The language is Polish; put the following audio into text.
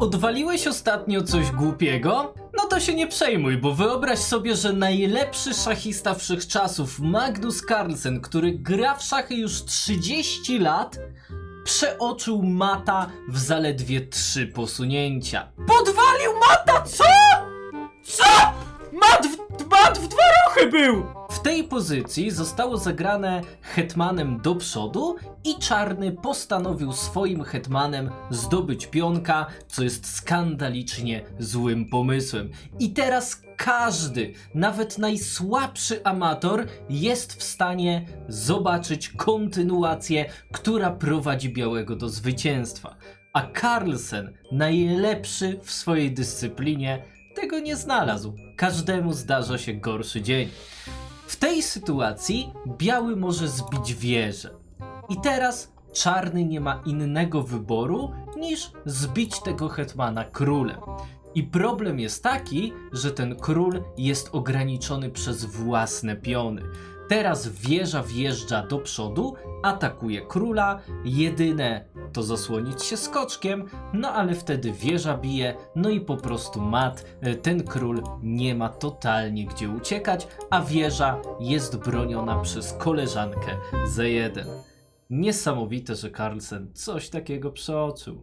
Odwaliłeś ostatnio coś głupiego? No to się nie przejmuj, bo wyobraź sobie, że najlepszy szachista wszechczasów Magnus Carlsen, który gra w szachy już 30 lat, przeoczył mata w zaledwie trzy posunięcia. Podwalił mata, co? Co? Mat w, mat w dwa ruchy był! W tej pozycji zostało zagrane hetmanem do przodu i czarny postanowił swoim hetmanem zdobyć pionka, co jest skandalicznie złym pomysłem. I teraz każdy, nawet najsłabszy amator jest w stanie zobaczyć kontynuację, która prowadzi białego do zwycięstwa. A Carlsen, najlepszy w swojej dyscyplinie, tego nie znalazł. Każdemu zdarza się gorszy dzień. W tej sytuacji biały może zbić wieżę. I teraz czarny nie ma innego wyboru niż zbić tego hetmana królem. I problem jest taki, że ten król jest ograniczony przez własne piony. Teraz wieża wjeżdża do przodu, atakuje króla, jedyne to zasłonić się skoczkiem, no ale wtedy wieża bije, no i po prostu mat, e, ten król nie ma totalnie gdzie uciekać, a wieża jest broniona przez koleżankę Z1. Niesamowite, że Carlsen coś takiego przeoczył.